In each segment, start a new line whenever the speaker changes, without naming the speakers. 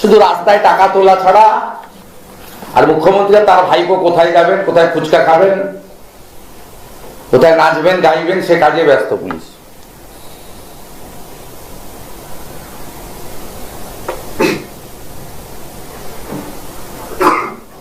শুধু রাস্তায় টাকা তোলা ছাড়া। আর মুখ্যমন্ত্রী তার ভাইপো কোথায় যাবেন, কোথায় ফুচকা খাবেন, কোথায় নাচবেন, গাইবেন, সে কাজে ব্যস্ত পুলিশ।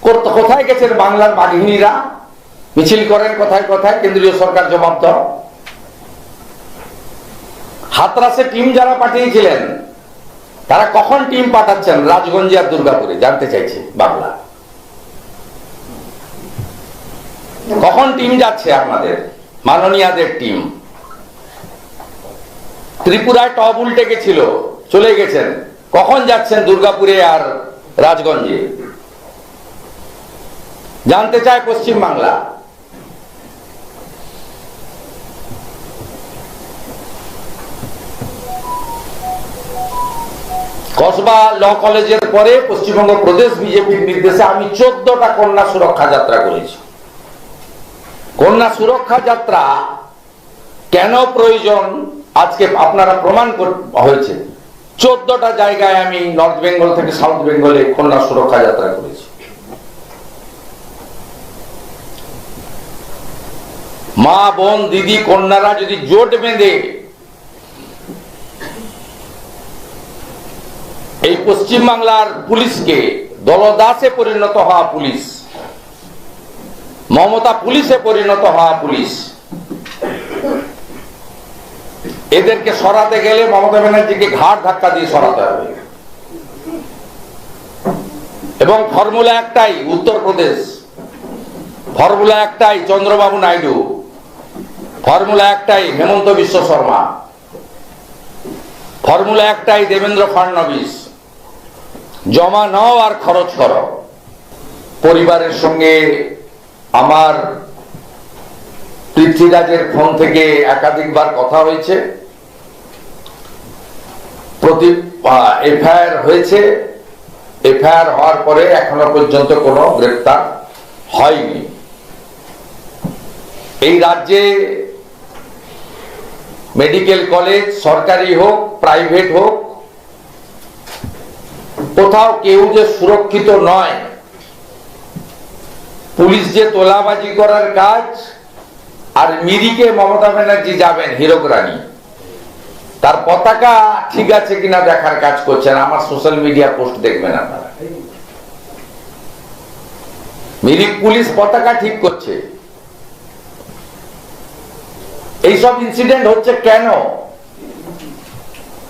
কোথ- কোথায় গেছেন বাংলার বাঘিনীরা? মিছিল করেন কোথায় কোথায়? কেন্দ্রীয় সরকার জবাব দাও। হাতরাসে টিম যারা পাঠিয়েছিলেন তারা কখন টিম পাঠাচ্ছেন? রাজগঞ্জে আর দুর্গাপুরে, জানতে চাইছে, বাংলা। কখন টিম যাচ্ছে আপনাদের? মাননীয়াদের টিম। ত্রিপুরায় টপ উল্টে গেছিল, চলে গেছেন। কখন যাচ্ছেন দুর্গাপুরে আর রাজগঞ্জে? জানতে চায় পশ্চিম বাংলা কসবা ল কলেজের পরে পশ্চিমবঙ্গ প্রদেশ বিজেপির নির্দেশে আমি চোদ্দটা কন্যা সুরক্ষা যাত্রা করেছি। কন্যা সুরক্ষা যাত্রা কেন প্রয়োজন আজকে আপনারা প্রমাণ হয়েছে। চোদ্দটা জায়গায় আমি নর্থ বেঙ্গল থেকে সাউথ বেঙ্গলে কন্যা সুরক্ষা যাত্রা করেছি। মা, বোন, দিদি, কন্যারা যদি জোট বেঁধে এই পশ্চিম বাংলার পুলিশকে দলদাসে পরিণত হওয়া পুলিশ, মমতা পুলিশে পরিণত হওয়া পুলিশ, এদেরকে সরাতে গেলে মমতা ব্যানার্জিকে ঘাট ধাক্কা দিয়ে সরাতে হবে। এবং ফর্মুলা একটাই উত্তরপ্রদেশ ফর্মুলা একটাই, চন্দ্রবাবু নাইডু। ফর্মুলা একটাই, হেমন্ত বিশ্ব শর্মা। ফর্মুলা একটাই, দেবেন্দ্র ফাড়নবিস। জমা নাও আর খরচ করো। পরিবারের সঙ্গে আমার পৃথ্বীরাজের ফোন থেকে একাধিকবার কথা হয়েছে। প্রতি এফআইআর হয়েছে। এফআইআর হওয়ার পরে এখনও পর্যন্ত কোনো গ্রেপ্তার হয়নি। এই রাজ্যে মেডিকেল কলেজ, সরকারি হোক, প্রাইভেট হোক কোথাও কেউ যে সুরক্ষিত নয়। পুলিশ যে তোলাবাজি করার কাজ, আর মিরিকে মমতা ব্যানার্জি যাবেন, হীরক রানী। তার পতাকা ঠিক আছে কিনা দেখার কাজ করছেন, আমার সোশ্যাল মিডিয়া পোস্ট দেখবেন আপনারা। মিরিক পুলিশ পতাকা ঠিক করছে। এইসব ইনসিডেন্ট হচ্ছে কেন?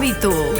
hábito.